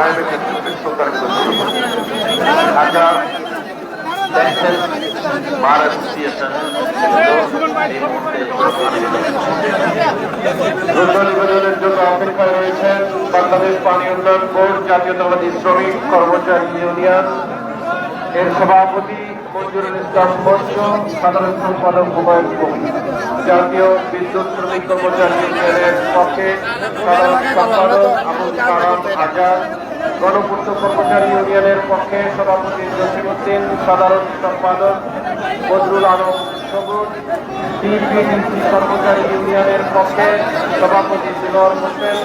আইনের ক্ষেত্রে সরকারের ঢাকা বার অ্যাসোসিয়েশন নিবেদনের জন্য অপেক্ষায় রয়েছেন বাংলাদেশ পানি উন্নয়ন বোর্ড জাতীয়তাবাদী শ্রমিক কর্মচারী ইউনিয়ন। এর সভাপতি মঞ্জুরুল ইসলাম মঞ্চ সাধারণ সম্পাদক হুমায়ুন কবির। জাতীয় বিদ্যুৎ শ্রমিক কর্মচারী ইউনিয়নের পক্ষে সাধারণ সম্পাদক আবুল কালাম আজাদ, গণপূর্ত কর্মচারী ইউনিয়নের পক্ষে সভাপতি জসিমুদ্দিন সাধারণ সম্পাদক বদরুল আলম সবুজ টিপিডিসি কর্মচারী ইউনিয়নের পক্ষে সভাপতি দিলর হোসেন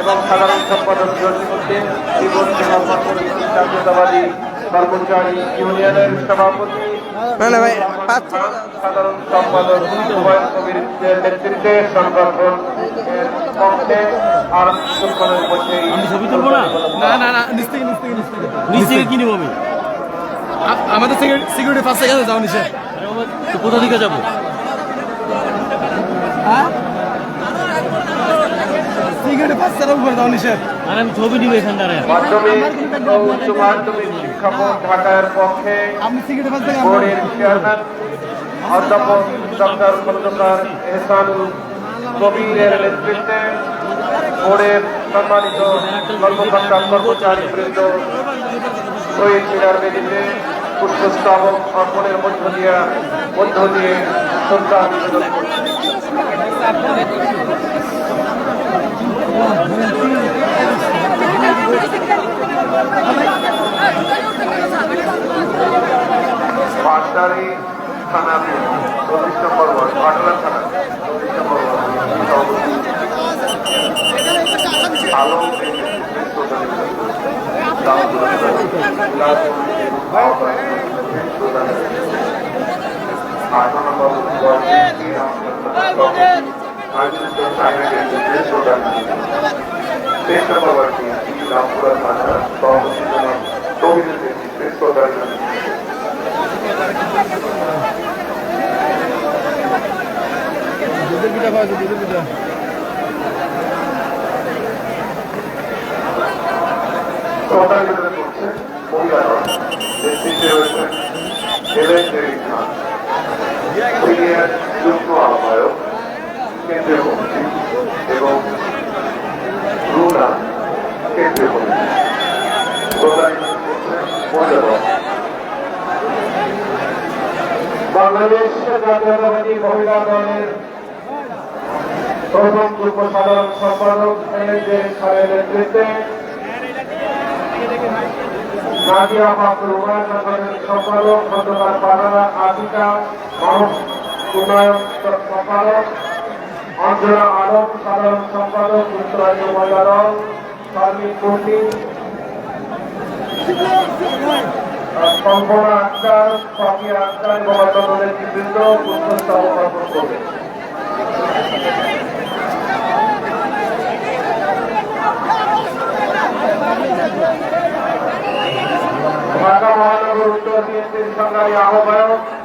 এবং সাধারণ সম্পাদক জসিমুদ্দিন জীবন সেবা কর্পোরেশন জাতীয়তাবাদী কর্মচারী ইউনিয়নের সভাপতি সাধারণ সম্পাদক হুমায়ুন কবির নেতৃত্বে সংগঠন পক্ষে আর সুলতানের মধ্যে আমি ছবি তুলবো না? না না না নিচ থেকে নিচ থেকে নিচ থেকে নিচ থেকে কি নেব আমি আমাদের সিকিউরিটি ফার্স্ট থেকে যাও তো কোথা থেকে যাব? সিকিউরিটি ফার্স্ট এর উপরে যাও নিচে আর আমি ছবি নিবো এখান দাঁড়ায় মাধ্যমিক ও উচ্চ মাধ্যমিক শিক্ষা বোর্ড ঢাকার পক্ষে আপনি সিকিউরিটি ফার্স্ট থেকে বোর্ডের চেয়ারম্যান অধ্যাপক ডক্টর খন্দকার এহসানুল কবিরের নেতৃত্বে বোর্ডের সম্মানিত কর্মকর্তা কর্মচারী বৃন্দ শহীদ মিনার বেদিতে পুষ্পস্তবক অর্পণের মধ্য দিয়ে মধ্য দিয়ে শ্রদ্ধা নিবেদন করছে। পাটদারি থানা চল্লিশ নম্বর ওয়ার্ড নম্বর তেইশ নম্বর ওয়ার্ড রামপুরা থানা সভাপতি আহ্বায়ক কেন্দ্রীয় কমিটি এবং রুনা করছে মহিলারা বাংলাদেশ জাতীয়তাবাদী মহিলা দলের প্রথম যুগ্ম সাধারণ সম্পাদক নেতৃত্বে মাহমুদ উমায় সাধারণ সম্পাদক খন্দকার পাড়া আশিকা মানব উন্নয়ন সম্পাদক অঞ্জনা আলম সাধারণ সম্পাদক যুক্তরাজ্য মহিলা দল সার্বিক কর্মী কল্পনা আক্তার ফাকিয়া আক্তার এবং অন্যান্য নেতৃবৃন্দ অর্পণ করবে। ঢাকা মহানগর উত্তর বিএনপির সংগ্রামী আহ্বায়ক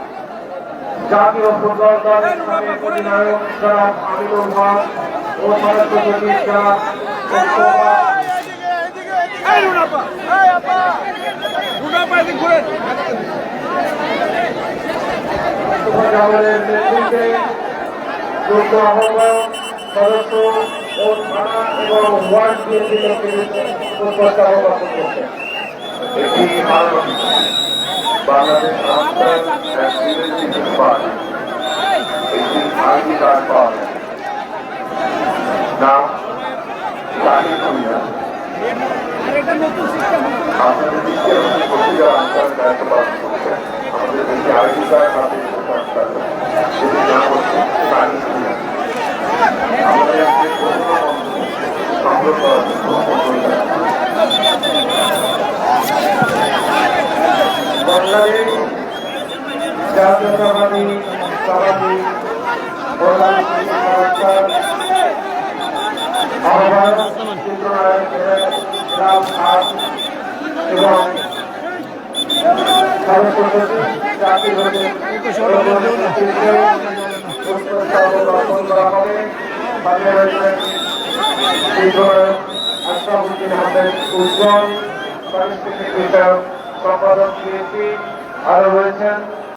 জাতীয় ফুটবল দলের সাবেক অধিনায়ক জনাব আমিনুল হক ও সদস্য সচিব জনাব নেতৃত্বে বাংলাদেশ আফটার অ্যাক্সিডেন্ট পার্টি একটি আইডি কার্ড পাওয়া যায় নাম শাহিদ ভুইয়া আপনাদের দৃষ্টি এবং প্রক্রিয়া আনসার দায়িত্ব পালন করছেন আমাদের আমাদের জন্য অনুরোধ জানাচ্ছি। বাংলাদেশ জাতীয়তাবাদী সামাজিক কল্যাণ সংস্থা আহ্বায়ক চিত্রনায়ক রাম আস এবং সদস্য সচিব জাতির হতে পুষ্পস্তবক অর্পণ করা হবে সাথে রয়েছেন চিত্রনায়ক আশরাফুদ্দিন আহমেদ উজ্জ্বল সম্পাদক শিল্পী আরও রয়েছেন।